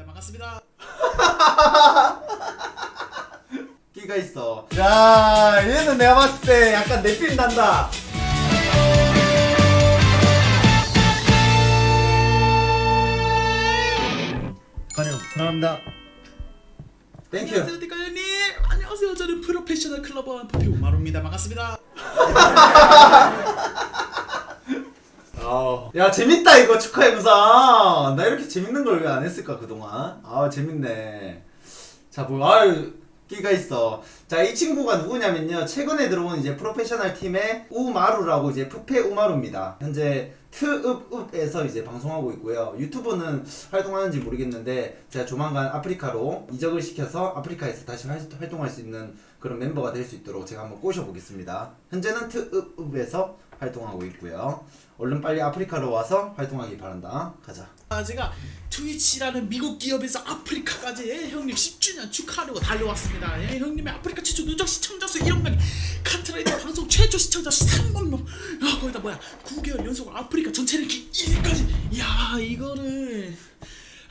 마루입니다. 반갑습니다. 끼가 있어. 야, 얘는 내가 봤을 때 약간 내필 난다. 가령 사랑합니다. 땡큐. 안녕하세요, 대가연님. 안녕하세요. 저는 프로페셔널 클로버 포표 마루입니다. 반갑습니다. 아, 야 재밌다 이거 축하 영상. 나 이렇게 재밌는 걸 왜 안 했을까 그동안? 아 재밌네. 자, 뭐 아유 끼가 있어. 자, 이 친구가 누구냐면요. 최근에 들어온 이제 프로페셔널 팀의 우마루라고 이제 푸페 우마루입니다. 현재 트읍읍에서 이제 방송하고 있고요. 유튜브는 활동하는지 모르겠는데 제가 조만간 아프리카로 이적을 시켜서 아프리카에서 다시 활- 활동할 수 있는 그런 멤버가 될 수 있도록 제가 한번 꼬셔보겠습니다. 현재는 트읍읍에서 활동하고 있고요. 얼른 빨리 아프리카로 와서 활동하기 바란다. 가자. 아, 제가 트위치라는 미국 기업에서 아프리카까지 예, 형님 10주년 축하하려고 달려왔습니다. 예, 형님의 아프리카 최초 누적 시청자 수 1억 명, 카트라이더 방송 최초 시청자 수 3만 명. 야, 거기다 뭐야? 9개월 연속으로 아프리카 전체 랭킹 1위까지. 야, 이거를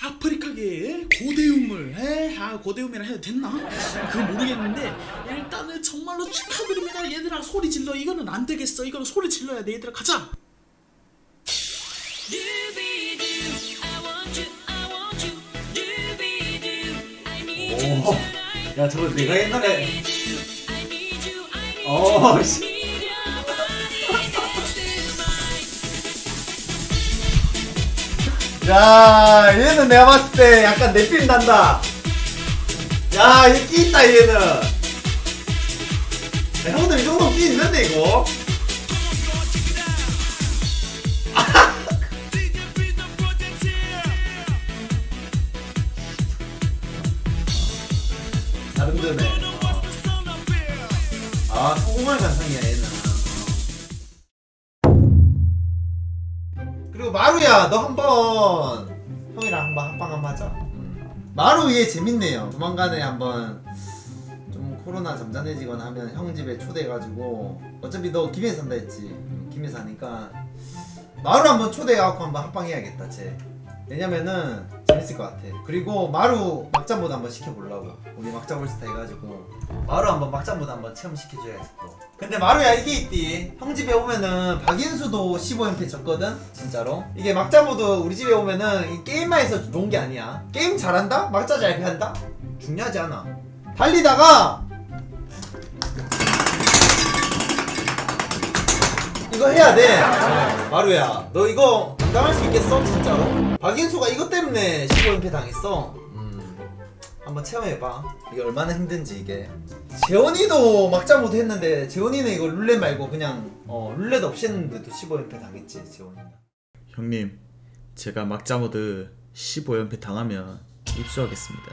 아프리카계 고대우물, 에? 아 고대우물이라 해도 됐나? 그건 모르겠는데 일단은 정말로 축하드립니다. 얘들아 소리 질러. 이거는 안 되겠어. 이거는 소리 질러야 돼. 얘들아 가자. 오, 야 저거 내가 옛날에 어, 씨. 야, 얘는 내가 봤을 때 약간 내필 난다. 야, 얘 끼 있다 얘는. 야, 형들 이 정도 끼 있는데 이거. 나름대로네. 아, 소금을 간상이야 얘는. 그리고 마루야, 너 한번 형이랑 한번 합방 한번 하자. 음. 마루 얘 재밌네요. 조만간에 한번 좀 코로나 잠잠해지거나 하면 형 집에 초대해가지고 어차피 너 김해 산다 했지. 음, 김해 사니까 마루 한번 초대해갖고 한번 합방해야겠다, 쟤. 왜냐면은 재밌을 것 같아. 그리고 마루 막장보다 한번 시켜보려고. 우리 막장볼스타 해가지고 마루 한번 막장보다 한번 체험시켜줘야지 또. 근데 마루야 이게 있디. 형 집에 오면은 박인수도 15연패 졌거든. 진짜로. 이게 막자모드 우리 집에 오면은 이 게임만 해서 좋은 게 아니야. 게임 잘한다? 막자 잘 패한다? 중요하지 않아. 달리다가 이거 해야 돼. 마루야, 너 이거 감당할 수 있겠어? 진짜로? 박인수가 이것 때문에 15연패 당했어. 음, 한번 체험해봐. 이게 얼마나 힘든지 이게. 재원이도 막자 못 했는데 재원이는 이거 룰렛 말고 그냥 어 룰렛 없이 했는데도 15연패 당했지 재원이는. 형님, 제가 막자모드 15연패 당하면 입수하겠습니다.